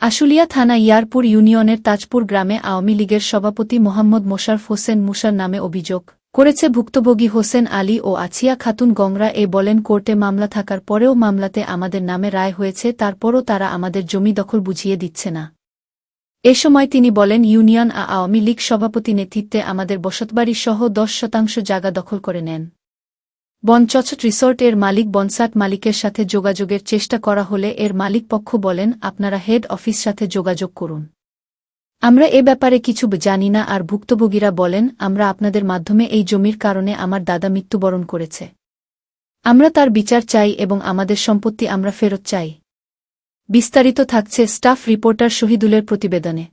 আশুলিয়া থানা ইয়ারপুর ইউনিয়নের তাজপুর গ্রামে আওয়ামী লীগের সভাপতি মোহাম্মদ মোশারফ হোসেন মুসার নামে অভিযোগ করেছে ভুক্তভোগী হোসেন আলী ও আছিয়া খাতুন গংরা এ বলেন, কোর্টে মামলা থাকার পরেও মামলাতে আমাদের নামে রায় হয়েছে, তারপরও তারা আমাদের জমি দখল বুঝিয়ে দিচ্ছে না। এ সময় তিনি বলেন, ইউনিয়ন আওয়ামী লীগ সভাপতি নেতৃত্বে আমাদের বসতবাড়ি সহ দশ শতাংশ জায়গা দখল করে নেন। বনচচট রিসোর্ট এর মালিক বনসাট মালিকের সাথে যোগাযোগের চেষ্টা করা হলে এর মালিক পক্ষ বলেন আপনারা হেড অফিস সাথে যোগাযোগ করুন। আমরা এ ব্যাপারে কিছু জানি না আর ভুক্তভোগীরা বলেন আমরা আপনাদের মাধ্যমে এই জমির কারণে আমার দাদা মৃত্যুবরণ করেছে। আমরা তার বিচার চাই এবং আমাদের সম্পত্তি আমরা ফেরত চাই। বিস্তারিত থাকছে স্টাফ রিপোর্টার শহীদুলের প্রতিবেদনে।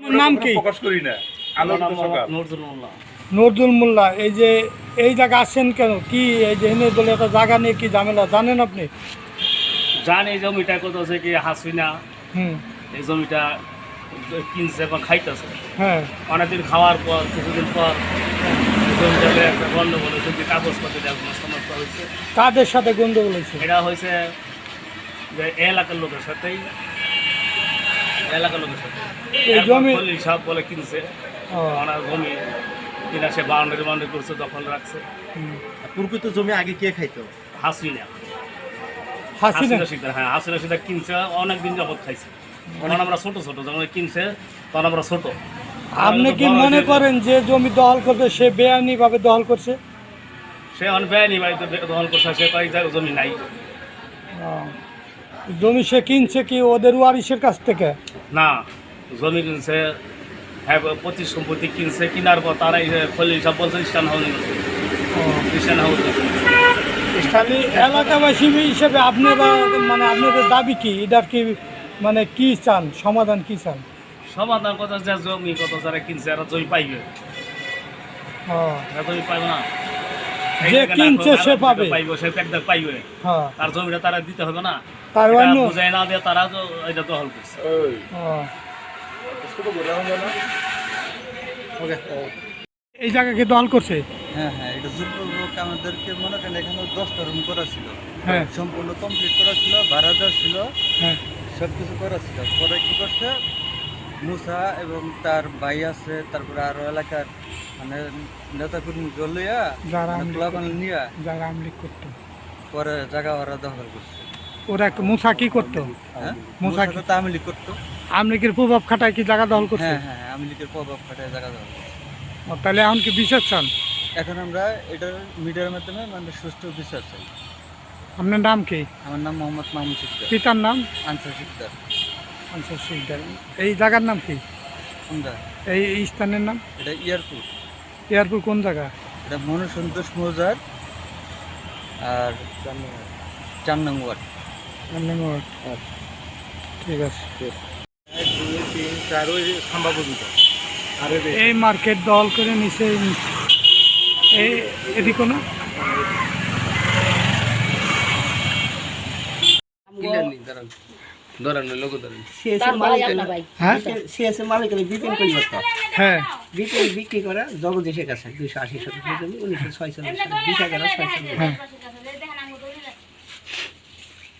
নাম কি? প্রকাশ করি না। নজরুল মোল্লা এই যে এই জায়গা আসছেন কেন? কি এই যে এনে বলে একটা জায়গা নিয়ে কি ঝামেলা? জানেন আপনি? জান এই জমিটা কত আছে কি হাসিনা? হুম। এই জমিটা কিনছে বা খাইতেছে। হ্যাঁ। অনেকদিন খাওয়ার পর কিছুদিন পর এই জমিটাকে একটা গন্ডগোল হয়েছে যে কাগজপত্র সমস্যা হয়েছে। কাদের সাথে গন্ডগোল হয়েছে? এটা হয়েছে যে এলাকার লোকের সাথেই। এলাকার লোকের সাথে। এই জমি- সাহেব বলে কিনছে। ওনার জমি কিনা সে বাউন্ডারি বাউন্ডারি করছে দখল রাখছে। প্রকৃত জমি আগে কে খাইতো? হাসিনা। হাসিনা? হাসিনা সিদ্ধা হ্যাঁ হাসিনা সিদ্ধা কিনছে অনেক দিন যাবত খাইছে তখন আমরা ছোট ছোট যখন কিনছে তখন আমরা ছোট। আপনি কি মনে করেন যে জমি দখল করছে সে বেআইনি ভাবে দখল করছে? সে অন বেআইনি বাড়িতে দখল করছে সে কয়েক জায়গায় জমি নাই। জমি সে কিনছে কি ওদের ওয়ারিসের কাছ থেকে? না জমি কিনছে হ্যাঁ পঁচিশ সম্পত্তি কিনছে কিনার পর তারা এই যে খলিল সব বলছে ইস্টার্ন হাউস ও, ইস্টার্ন হাউস খালি এলাকাবাসী হিসেবে আপনারা মানে আপনাদের দাবি কি? এটার কি মানে কি চান? সমাধান কি চান? সমাধান কথা যে জমি কত যারা কিনছে এরা জমি পাইবে। জমি পাইবে না। যে কিনছে সে পাবে। পাইবে সে একদম পাইবে। হ্যাঁ। তার জমিটা তারা দিতে হবে না। তার বুঝাই না দিয়ে তারা তো এটা দখল করছে। এই জায়গা কি দল করছে? হ্যাঁ হ্যাঁ এটা আমাদেরকে মনে করেন এখানে দশটা রুম করা ছিল। হ্যাঁ। সম্পূর্ণ কমপ্লিট করা ছিল ভাড়া দেওয়া ছিল হ্যাঁ। সব কিছু করা ছিল। পরে কি করছে? মুসা এবং তার ভাই আছে তারপরে আরও এলাকার মানে নেতা কর্মী লইয়া যারা নিয়ে যারা আমলিক করতো। পরে জায়গা ওরা দখল করছে। ওরা মুসা কি করতো? হ্যাঁ? মুসা তো আমলি করতো। আমলিকের প্রভাব খাটায় কি জায়গা দখল করছে? হ্যাঁ হ্যাঁ আমলিকের প্রভাব খাটায় জায়গা দখল তাহলে এখন কি বিচার চান? এখন আমরা এটার মিডিয়ার মাধ্যমে মানে সুষ্ঠু বিচার চাই। আপনার নাম কি? আমার নাম মোহাম্মদ মাহমুদ সিকদার। পিতার নাম? আনসার সিকদার। আনসার শিকদার এই জায়গার নাম কি? কোনটা? এই স্থানের নাম? এটা ইয়ারপুর। এয়ারপুর কোন জায়গা? এটা মনুসন্তোষ মৌজার আর চার নং ওয়ার্ড। রামনগর। ঠিক আছে। এক দুই তিন ওই খাম্বা পর্যন্ত আরে এই মার্কেট দল করে নিচে এই এদিকে কোনো? মালিক হ্যাঁ? হ্যাঁ। বিক্রি করে জগদীশের কাছে দুইশো আশি শতাংশ জমি উনিশশো ছয়চল্লিশ সালে বিশ হাজার ছয়চল্লিশ হ্যাঁ।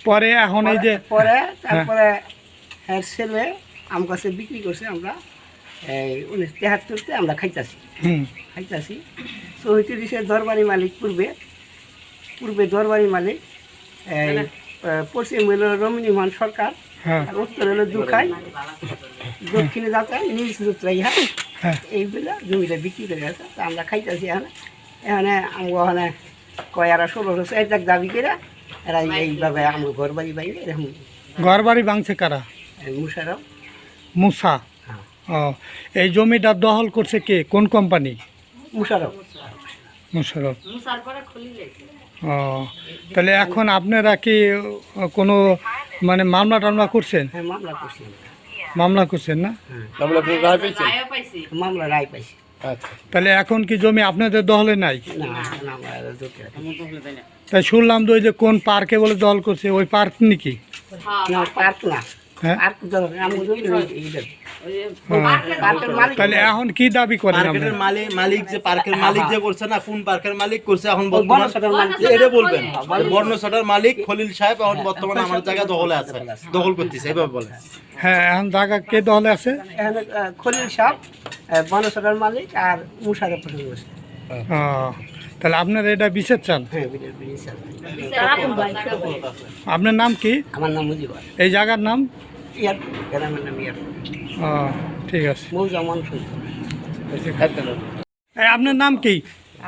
পরে এখন এই যে পরে তারপরে হ্যাঁ ছেলে আম গাছে বিক্রি করছে আমরা এই উনিশশো তেহাত্তরতে আমরা খাইতাছি। হুম। খাইতাছি। চৌত্রিশে দরবারি মালিক পূর্বে পূর্বে দরবারি মালিক এই পশ্চিম হইল রমণীমান সরকার। হ্যাঁ। আর উত্তর হলো দুখাই। দক্ষিণে যাতে নীল সুত্রা হ্যাঁ। এইগুলা জমিটা বিক্রি করে গেছে। তা আমরা খাইতেছি এখানে। এখানে আমরা ওখানে কয় আর ষোলোশো চার লাখ দাবি করে এরা এইভাবে আমরা ঘর বাড়ি বাইরে এরকম ঘর বাড়ি ভাঙছে কারা? মুশারফ। মুসা। হ্যাঁ। ও এই জমিটা দখল করছে কে? কোন কোম্পানি? মুশারফ। মুশারফ। ও তাহলে এখন আপনারা কি কোনো মানে মামলা টামলা করছেন? হ্যাঁ মামলা করছি মামলা করছেন না? মামলা রায় পাইছি। আচ্ছা। তাহলে এখন কি জমি আপনাদের দহলে নাই। তাই শুনলাম তো ওই যে কোন পার্কে বলে দল করছে ওই পার্ক নাকি? না পার্ক না। হ্যাঁ? মালিক। তাহলে এখন কি দাবি করেন মালিক মালিক যে পার্কের মালিক যে করছে না কোন পার্কের মালিক করছে এখন বর্তমান মালিক। এটা বলবেন। বর্ণসাটার মালিক। খলিল সাহেব এখন বর্তমানে আমার জায়গা দখলে আছে। দখল করতেছে এভাবে বলেন। হ্যাঁ এখন জায়গা কে দহলে আছে? খলিল সাহেব মালিক আর তাহলে আপনার এটা বিশেষ চান হ্যাঁ। আপনার নাম কি? আমার নাম এই জায়গার নাম? এয়ারপোর্ট গ্রামের নাম এয়ারপোর্ট ঠিক আছে। আপনার নাম কি?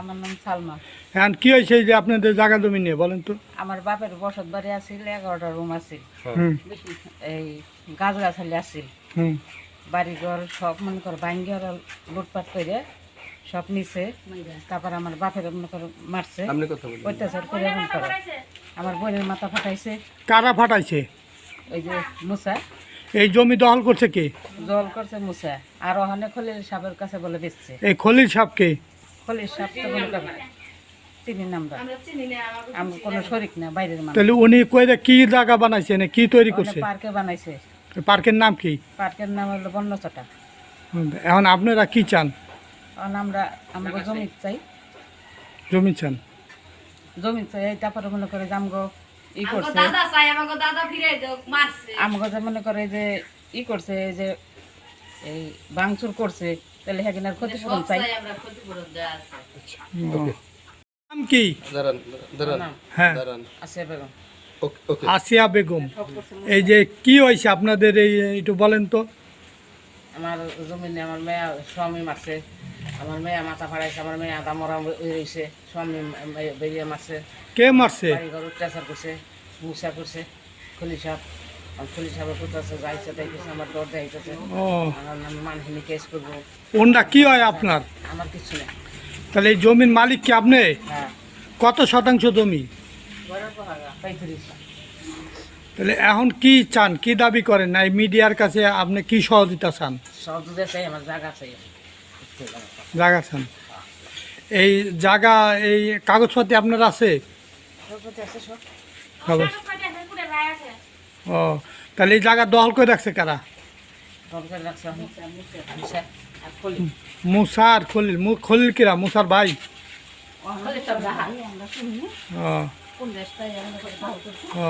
আমার নাম সালমা। এখন কি হয়েছে যে আপনাদের জায়গা জমি নিয়ে বলেন তো। আমার বাপের বসত বাড়ি আছিল এগারোটা রুম আছিল। এই গাছ গাছালি আছিল। বাড়ি ঘর সব মনে কর ভাঙ্গি ওরা লুটপাট করে সব নিছে। তারপর আমার বাপের মনে কর মারছে। অত্যাচার করে মনে করো। আমার বোনের মাথা ফাটাইছে। কারা ফাটাইছে? ওই যে মুসা। এই জমি দখল করছে কে? জল করছে মুসা। আর ওখানে খলিল সাহেবের কাছে বলে বেচছে এই খলিল সাহেবকে খলিল সাহেব তো মনে করো চিনি নামরা আমি কোনো শরিক না বাইরের মানুষ। তাহলে উনি কইরে কি জায়গা বানাইছে না কি তৈরি করছে? পার্কে বানাইছে। পার্কের নাম কি? পার্কের নাম হলো বন্যচটা। এখন আপনারা কি চান? কারণ আমরা আমাকে জমি চাই। জমি চান? জমি চাই তারপরে মনে করে যে আমগো ই করছে। আমাকে দাদা ফিরে দেও মারছে। আমগো যে মনে করে যে ই করছে এই যে এই ভাঙচুর করছে তাহলে হ্যাঁ ক্ষতিপূরণ চাই। নাম কি? হ্যাঁ। বেগম। আসিয়া বেগম। এই যে কি হয়েছে আপনাদের এই একটু বলেন তো। আমার জমিনে আমার মেয়া স্বামী মারছে। আমার মেয়া মাথা ফাড়াইছে আমার মেয়ে আদা মরা রয়েছে স্বামী বেরিয়ে মারছে। কে মারছে? ঘর অত্যাচার করছে মুসা করছে। খলি সাহেব আমার খলি সাহেবের করতেছে যাইছে দেখেছে আমার ডর দেখাইতেছে ও। আমার নামে মানহানি কেস করব। ওনটা কি হয় আপনার? আমার কিছু নেই। তাহলে এই জমির মালিক কি আপনি? হ্যাঁ। কত শতাংশ জমি? পঁয়ত্রিশ। তাহলে এখন কি চান কি দাবি করেন? না এই মিডিয়ার কাছে আপনি কি সহযোগিতা চান? সহযোগিতা চাই আমার জায়গা চাই। জায়গা চান এই জায়গা এই কাগজপাতি আপনার আছে? ও তাহলে এই জায়গা দখল করে রাখছে কারা? দরকার রাখছে মুসা আর খলি মুসা আর খলিল। মু খলিল কিরা? মুসার ভাই? ও। ও।